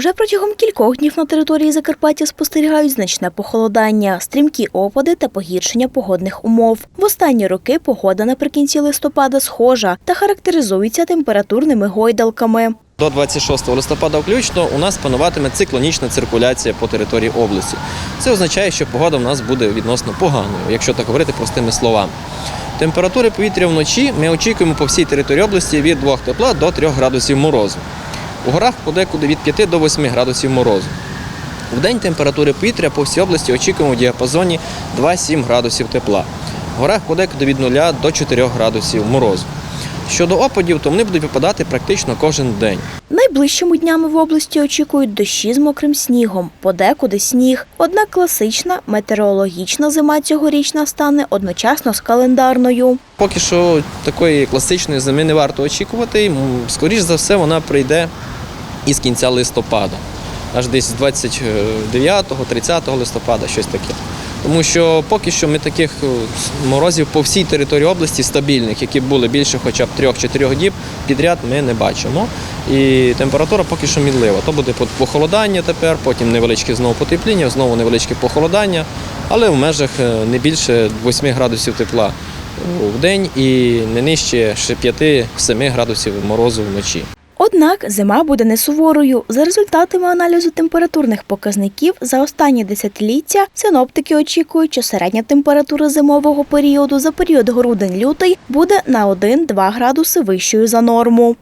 Вже протягом кількох днів на території Закарпаття спостерігають значне похолодання, стрімкі опади та погіршення погодних умов. В останні роки погода наприкінці листопада схожа та характеризується температурними гойдалками. До 26 листопада включно у нас пануватиме циклонічна циркуляція по території області. Це означає, що погода в нас буде відносно поганою, якщо так говорити простими словами. Температури повітря вночі ми очікуємо по всій території області від 2 тепла до 3 градусів морозу. У горах подекуди від 5 до 8 градусів морозу. В день температури повітря по всій області очікуємо в діапазоні 2-7 градусів тепла. В горах подекуди від 0 до 4 градусів морозу. Щодо опадів, то вони будуть випадати практично кожен день. Найближчими днями в області очікують дощі з мокрим снігом, подекуди сніг. Однак класична метеорологічна зима цьогорічна стане одночасно з календарною. Поки що такої класичної зими не варто очікувати. Скоріш за все, вона прийде із кінця листопада, аж десь з 29-30 листопада, щось таке. Тому що поки що ми таких е, морозів по всій території області стабільних, які були більше хоча б 3-4 діб підряд, ми не бачимо. І температура поки що мінлива. То буде похолодання тепер, потім невеличке знову потепління, знову невеличке похолодання, але в межах е, не більше 8 градусів тепла в день і не нижче 5-7 градусів морозу вночі. Однак зима буде не суворою. За результатами аналізу температурних показників за останні десятиліття синоптики очікують, що середня температура зимового періоду за період грудень-лютий буде на 1-2 градуси вищою за норму.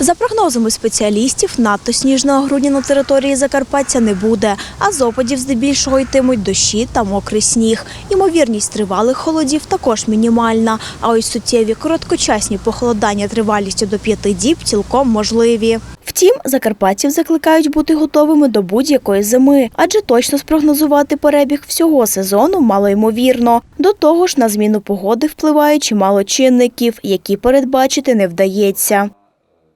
За прогнозами спеціалістів, надто сніжного грудня на території Закарпаття не буде, а з опадів здебільшого йтимуть дощі та мокрий сніг. Ймовірність тривалих холодів також мінімальна, а ось суттєві короткочасні похолодання тривалістю до п'яти діб цілком можливі. Втім, закарпатців закликають бути готовими до будь-якої зими, адже точно спрогнозувати перебіг всього сезону малоймовірно. До того ж, на зміну погоди впливає чимало чинників, які передбачити не вдається.